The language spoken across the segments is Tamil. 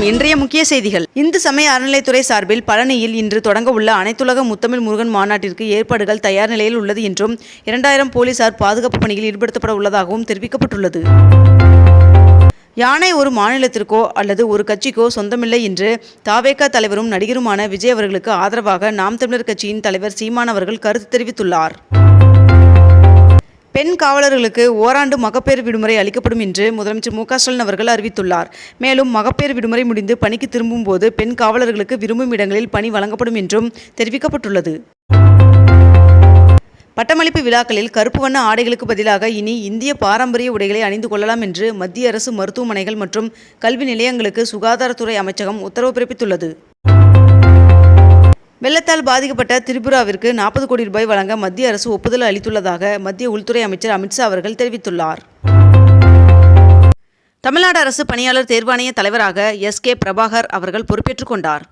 வணக்கம். இன்றைய முக்கிய செய்திகள். இந்து சமய அறநிலைத்துறை சார்பில் பழனியில் இன்று தொடங்க உள்ள அனைத்துலக முத்தமிழ் முருகன் மாநாட்டிற்கு ஏற்பாடுகள் தயார் நிலையில் உள்ளது என்றும் இரண்டாயிரம் போலீசார் பாதுகாப்பு பணியில் ஈடுபடுத்தப்பட உள்ளதாகவும் தெரிவிக்கப்பட்டுள்ளது. யானை ஒரு மாநிலத்திற்கோ அல்லது ஒரு கட்சிக்கோ சொந்தமில்லை என்று தாவேகா தலைவரும் நடிகருமான விஜய் அவர்களுக்கு ஆதரவாக நாம் தமிழர் கட்சியின் தலைவர் சீமான் அவர்கள் கருத்து தெரிவித்துள்ளார். பெண் காவலர்களுக்கு ஓராண்டு மகப்பேறு விடுமுறை அளிக்கப்படும் என்று முதலமைச்சர் மு க ஸ்டாலின் அவர்கள் அறிவித்துள்ளார். மேலும் மகப்பேறு விடுமுறை முடிந்து பணிக்கு திரும்பும் போது பெண் காவலர்களுக்கு விரும்பும் இடங்களில் பணி வழங்கப்படும் என்றும் தெரிவிக்கப்பட்டுள்ளது. பட்டமளிப்பு விழாக்களில் கருப்பு வண்ண ஆடைகளுக்கு பதிலாக இனி இந்திய பாரம்பரிய உடைகளை அணிந்து கொள்ளலாம் என்று மத்திய அரசு மருத்துவமனைகள் மற்றும் கல்வி நிலையங்களுக்கு சுகாதாரத்துறை அமைச்சகம் உத்தரவு பிறப்பித்துள்ளது. வெள்ளத்தால் பாதிக்கப்பட்ட திரிபுராவிற்கு நாற்பது கோடி ரூபாய் வழங்க மத்திய அரசு ஒப்புதல் அளித்துள்ளதாக மத்திய உள்துறை அமைச்சர் அமித்ஷா அவர்கள் தெரிவித்துள்ளார். தமிழ்நாடு அரசு பணியாளர் தேர்வாணைய தலைவராக எஸ் கே பிரபாகர் அவர்கள் பொறுப்பேற்றுக் கொண்டார்.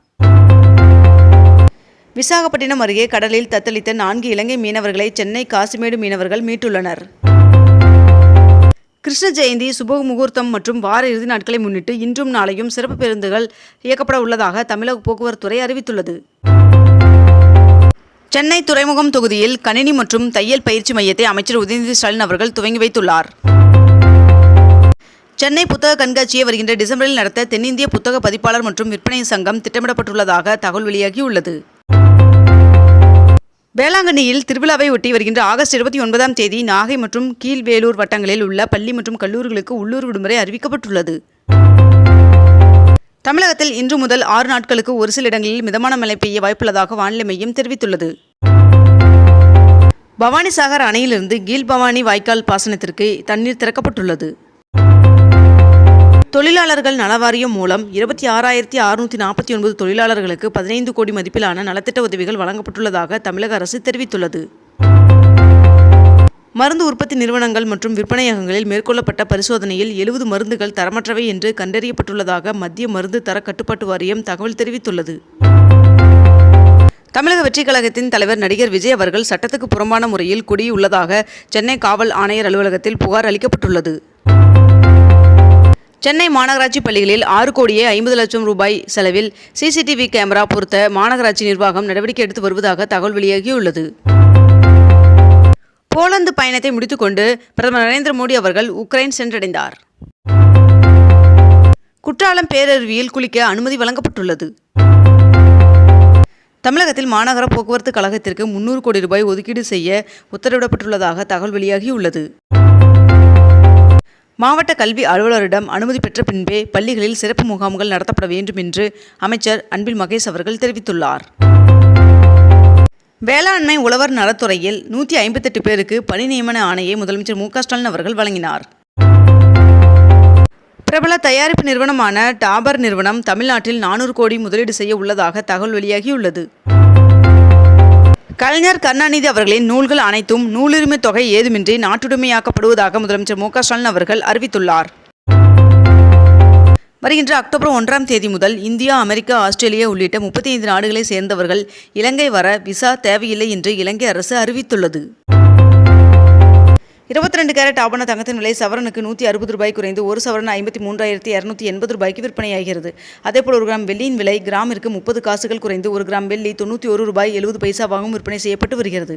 விசாகப்பட்டினம் அருகே கடலில் தத்தளித்த நான்கு இலங்கை மீனவர்களை சென்னை காசிமேடு மீனவர்கள் மீட்டுள்ளனர். கிருஷ்ண ஜெயந்தி சுப முகூர்த்தம் மற்றும் வார இறுதி நாட்களை முன்னிட்டு இன்றும் நாளையும் சிறப்பு பேருந்துகள் இயக்கப்பட உள்ளதாக தமிழக போக்குவரத்துறை அறிவித்துள்ளது. சென்னை துறைமுகம் தொகுதியில் கணினி மற்றும் தையல் பயிற்சி மையத்தை அமைச்சர் உதயநிதி ஸ்டாலின் அவர்கள் துவங்கி வைத்துள்ளார். சென்னை புத்தக கண்காட்சியை வருகின்ற டிசம்பரில் நடத்த தென்னிந்திய புத்தக பதிப்பாளர் மற்றும் விற்பனை சங்கம் திட்டமிடப்பட்டுள்ளதாக தகவல் வெளியாகியுள்ளது. வேளாங்கண்ணியில் திருவிழாவை ஒட்டி வருகின்ற ஆகஸ்ட் இருபத்தி ஒன்பதாம் தேதி நாகை மற்றும் கீழ்வேலூர் வட்டங்களில் உள்ள பள்ளி மற்றும் கல்லூரிகளுக்கு உள்ளூர் விடுமுறை அறிவிக்கப்பட்டுள்ளது. தமிழகத்தில் இன்று முதல் ஆறு நாட்களுக்கு ஒரு சில இடங்களில் மிதமான மழை பெய்ய வாய்ப்புள்ளதாக வானிலை மையம் தெரிவித்துள்ளது. பவானிசாகர் அணையிலிருந்து கீழ்பவானி வாய்க்கால் பாசனத்திற்கு தண்ணீர் திறக்கப்பட்டுள்ளது. தொழிலாளர்கள் நலவாரியம் மூலம் இருபத்தி ஆறாயிரத்தி அறுநூற்றி நாற்பத்தி ஒன்பது தொழிலாளர்களுக்கு பதினைந்து கோடி மதிப்பிலான நலத்திட்ட உதவிகள் வழங்கப்பட்டுள்ளதாக தமிழக அரசு தெரிவித்துள்ளது. மருந்து உற்பத்தி நிறுவனங்கள் மற்றும் விற்பனையகங்களில் மேற்கொள்ளப்பட்ட பரிசோதனையில் எழுபது மருந்துகள் தரமற்றவை என்று கண்டறியப்பட்டுள்ளதாக மத்திய மருந்து தர கட்டுப்பாட்டு வாரியம் தகவல் தெரிவித்துள்ளது. தமிழக வெற்றிக் கழகத்தின் தலைவர் நடிகர் விஜய் அவர்கள் சட்டத்துக்கு புறம்பான முறையில் குடியுள்ளதாக சென்னை காவல் ஆணையர் அலுவலகத்தில் புகார் அளிக்கப்பட்டுள்ளது. சென்னை மாநகராட்சி பள்ளிகளில் ஆறு கோடியே ஐம்பது லட்சம் ரூபாய் செலவில் சிசிடிவி கேமரா பொருத்த மாநகராட்சி நிர்வாகம் நடவடிக்கை எடுத்து வருவதாக தகவல் வெளியாகியுள்ளது. போலந்து பயணத்தை முடித்துக்கொண்டு பிரதமர் நரேந்திர மோடி அவர்கள் உக்ரைன் சென்றடைந்தார். குற்றாலம் பேரருவியில் குளிக்க அனுமதி வழங்கப்பட்டுள்ளது. தமிழகத்தில் மாநகர போக்குவரத்து கழகத்திற்கு முன்னூறு கோடி ரூபாய் ஒதுக்கீடு செய்ய உத்தரவிடப்பட்டுள்ளதாக தகவல் வெளியாகியுள்ளது. மாவட்ட கல்வி அலுவலரிடம் அனுமதி பெற்ற பின்பே பள்ளிகளில் சிறப்பு முகாம்கள் நடத்தப்பட வேண்டும் என்று அமைச்சர் அன்பில் மகேஷ் அவர்கள் தெரிவித்துள்ளார். வேளாண்மை உழவர் நலத்துறையில் நூற்றி ஐம்பத்தெட்டு பேருக்கு பணி நியமன ஆணையை முதலமைச்சர் மு ஸ்டாலின் அவர்கள் வழங்கினார். பிரபல தயாரிப்பு நிறுவனமான டாபர் நிறுவனம் தமிழ்நாட்டில் நானூறு கோடி முதலீடு செய்ய உள்ளதாக தகவல் வெளியாகியுள்ளது. கலைஞர் கருணாநிதி அவர்களின் நூல்கள் அனைத்தும் நூலுரிமை தொகை ஏதுமின்றி நாட்டுடைமையாக்கப்படுவதாக முதலமைச்சர் மு ஸ்டாலின் அவர்கள் அறிவித்துள்ளார். வருகின்ற அக்டோபர் ஒன்றாம் தேதி முதல் இந்தியா அமெரிக்கா ஆஸ்திரேலியா உள்ளிட்ட முப்பத்தி ஐந்து நாடுகளை சேர்ந்தவர்கள் இலங்கை வர விசா தேவையில்லை என்று இலங்கை அரசு அறிவித்துள்ளது. இருபத்தி ரெண்டு கேரட் ஆபண தங்கத்தின் விலை சவரனுக்கு நூற்றி அறுபது ரூபாய் குறைந்து ஒரு சவரன் ஐம்பத்தி மூன்றாயிரத்தி இரநூத்தி எண்பது ரூபாய்க்கு விற்பனையாகிறது. அதேபோல் ஒரு கிராம் வெள்ளியின் விலை கிராமிற்கு முப்பது காசுகள் குறைந்து ஒரு கிராம் வெள்ளி தொண்ணூற்றி ஒரு ரூபாய் எழுபது பைசாவாகவும் விற்பனை செய்யப்பட்டு வருகிறது.